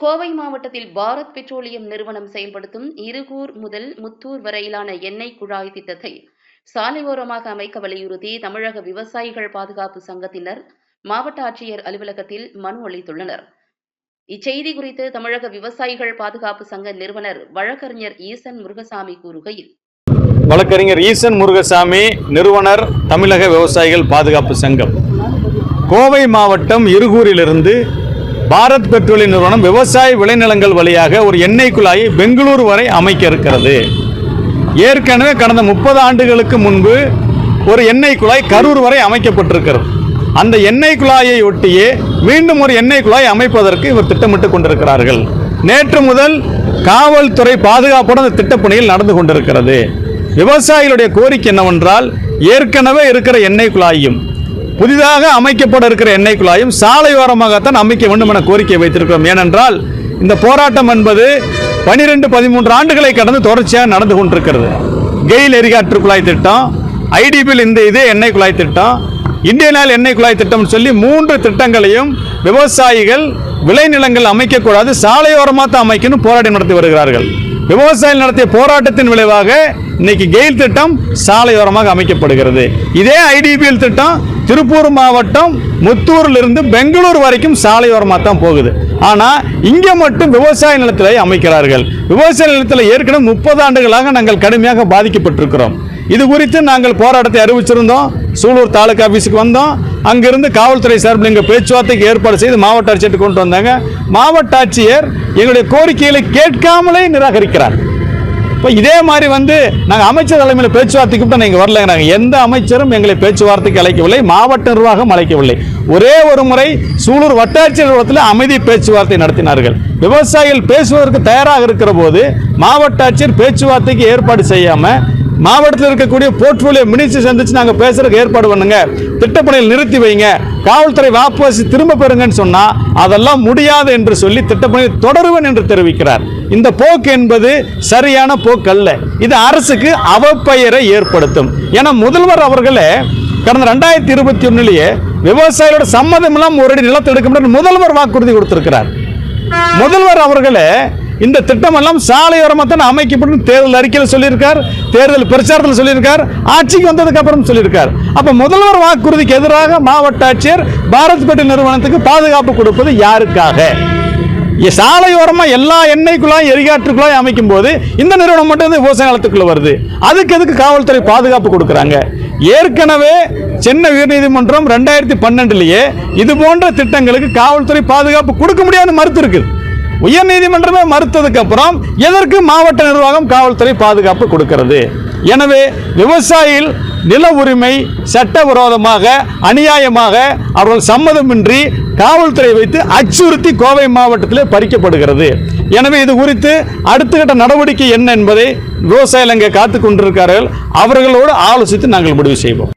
கோவை மாவட்டத்தில் பாரத் பெட்ரோலியம் நிறுவனம் செயல்படுத்தும் இருகூர் முதல் முத்தூர் வரையிலான எண்ணெய் குழாய் திட்டத்தை சாலையோரமாக அமைக்க வலியுறுத்தி தமிழக விவசாயிகள் பாதுகாப்பு சங்கத்தினர் மாவட்ட ஆட்சியர் அலுவலகத்தில் மனு அளித்துள்ளனர். இச்செய்தி குறித்து தமிழக விவசாயிகள் பாதுகாப்பு சங்க நிறுவனர் வழக்கறிஞர் ஈசன் முருகசாமி கூறுகையில் வழக்கறிஞர் ஈசன் முருகசாமி நிறுவனர் தமிழக விவசாயிகள் பாதுகாப்பு சங்கம். கோவை மாவட்டம் இருகூரிலிருந்து பாரத் பெட்ரோலிய நிறுவனம் விவசாய விளைநிலங்கள் வழியாக ஒரு எண்ணெய் குழாயை பெங்களூரு வரை அமைக்க இருக்கிறது. ஏற்கனவே கடந்த முப்பது ஆண்டுகளுக்கு முன்பு ஒரு எண்ணெய் குழாய் கரூர் வரை அமைக்கப்பட்டிருக்கிறது. அந்த எண்ணெய் குழாயை ஒட்டியே மீண்டும் ஒரு எண்ணெய் குழாய் அமைப்பதற்கு இவர் திட்டமிட்டு கொண்டிருக்கிறார்கள். நேற்று முதல் காவல்துறை பாதுகாப்புடன் அந்த திட்டப்பணியில் நடந்து கொண்டிருக்கிறது. விவசாயிகளுடைய கோரிக்கை என்னவென்றால் ஏற்கனவே இருக்கிற எண்ணெய் குழாயும் புதிதாக அமைக்கப்பட இருக்கிற எண்ணெய் குழாயும் சாலையோரமாகத்தான் அமைக்க வேண்டும் என கோரிக்கை வைத்திருக்கிறோம். ஏனென்றால் இந்த போராட்டம் என்பது பனிரெண்டு பதிமூன்று ஆண்டுகளை கடந்து தொடர்ச்சியாக நடந்து கொண்டிருக்கிறது. கெயில் எரிகாற்று குழாய் திட்டம் ஐடிபியில் இந்த இதே எண்ணெய் குழாய் திட்டம் இந்தியன் ஆயில் எண்ணெய் குழாய் திட்டம் சொல்லி மூன்று திட்டங்களையும் விவசாயிகள் விளைநிலங்கள் அமைக்கக்கூடாது சாலையோரமாக தான் அமைக்கணும் போராட்டம் நடத்தி வருகிறார்கள். விவசாயிகள் நடத்திய போராட்டத்தின் விளைவாக இன்னைக்கு கெயில் திட்டம் சாலையோரமாக அமைக்கப்படுகிறது. இதே ஐடிபிஎல் திட்டம் திருப்பூர் மாவட்டம் முத்தூரிலிருந்து பெங்களூர் வரைக்கும் சாலையோரமாக தான் போகுது. ஆனால் இங்கே மட்டும் விவசாய நிலத்தில் அமைக்கிறார்கள். விவசாய நிலத்தில் ஏற்கனவே முப்பது ஆண்டுகளாக நாங்கள் கடுமையாக பாதிக்கப்பட்டிருக்கிறோம். இது குறித்து நாங்கள் போராட்டத்தை அறிவிச்சிருந்தோம். சூலூர் தாலுகா ஆஃபீஸுக்கு வந்தோம். அங்கிருந்து காவல்துறை சார்பில் இங்கே பேச்சுவார்த்தைக்கு ஏற்பாடு செய்து மாவட்ட ஆட்சியர்கிட்ட கொண்டு வந்தாங்க. மாவட்ட ஆட்சியர் எங்களுடைய கோரிக்கைகளை கேட்காமலே நிராகரிக்கிறார். இப்போ இதே மாதிரி வந்து நாங்கள் அமைச்சர் தலைமையில் பேச்சுவார்த்தைக்கு கூட நீங்கள் வரல. நாங்கள் எந்த அமைச்சரும் எங்களை பேச்சுவார்த்தைக்கு அழைக்கவில்லை. மாவட்ட நிர்வாகம் அழைக்கவில்லை. ஒரே ஒரு முறை சூலூர் வட்டாட்சியர் நிறுவனத்தில் அமைதி பேச்சுவார்த்தை நடத்தினார்கள். விவசாயிகள் பேசுவதற்கு தயாராக இருக்கிற போது மாவட்ட ஆட்சியர் பேச்சுவார்த்தைக்கு ஏற்பாடு செய்யாமல் மாவட்டத்தில் இருக்கக்கூடிய போர்ட்ஃபோலியோ மினிஸ்டர் சந்திச்சு நாங்கள் பேசுறதுக்கு ஏற்பாடு பண்ணுங்க. திட்டப்பணியில் நிறுத்தி வைங்க. காவல்துறை வாபஸ் திரும்ப பெறுங்கன்னு சொன்னால் அதெல்லாம் முடியாது என்று சொல்லி திட்டப்பணியை தொடருவேன் என்று தெரிவிக்கிறார். இந்த போக்கு என்பது சரியான போக்கு அல்ல இது அரசுக்கு அவப்பெயரை ஏற்படுத்தும். ஏன்னா முதல்வர் அவர்களே கடந்த ரெண்டாயிரத்தி இருபத்தி ஒன்னுலயே விவசாயிகளோட சம்மதம் இல்லாமல் ஒரு அடி நிலத்தை எடுக்க முதல்வர் வாக்குறுதி கொடுத்திருக்கிறார். முதல்வர் அவர்களே இந்த திட்டம் எல்லாம் சாலையோரமாக தான் அமைக்கப்படும் தேர்தல் அறிக்கையில் சொல்லியிருக்கார் தேர்தல் பிரச்சாரத்தில் சொல்லியிருக்கார் ஆட்சிக்கு வந்ததுக்கு அப்புறம் சொல்லியிருக்கார். அப்ப முதல்வர் வாக்குறுதிக்கு எதிராக மாவட்ட ஆட்சியர் பாரத் பெட்ரோல் நிறுவனத்துக்கு பாதுகாப்பு கொடுப்பது யாருக்காக? சாலையோரமாக சாலையோரமா எல்லா எண்ணெய் குழாய் எரிகாற்று குழாய் அமைக்கும் போது இந்த நிறுவனம் மட்டும் வந்து விவசாய நிலத்துக்குள்ள வருது. அதுக்கு எதுக்கு காவல்துறை பாதுகாப்பு கொடுக்குறாங்க? ஏற்கனவே சென்னை உயர்நீதிமன்றம் ரெண்டாயிரத்தி பன்னெண்டுலயே இது போன்ற திட்டங்களுக்கு காவல்துறை பாதுகாப்பு கொடுக்க முடியாது மறுத்து இருக்குது. உயர்நீதிமன்றமே மறுத்ததுக்கு அப்புறம் எதற்கு மாவட்ட நிர்வாகம் காவல்துறை பாதுகாப்பு கொடுக்கிறது? எனவே விவசாயிகள் நில உரிமை சட்டவிரோதமாக அநியாயமாக அவர்கள் சம்மதமின்றி காவல்துறை வைத்து அச்சுறுத்தி கோவை மாவட்டத்திலே பறிக்கப்படுகிறது. எனவே இது குறித்து அடுத்த கட்ட நடவடிக்கை என்ன என்பதை விவசாயிகள் அங்கே காத்து கொண்டிருக்கிறார்கள். அவர்களோடு ஆலோசித்து நாங்கள் முடிவு செய்வோம்.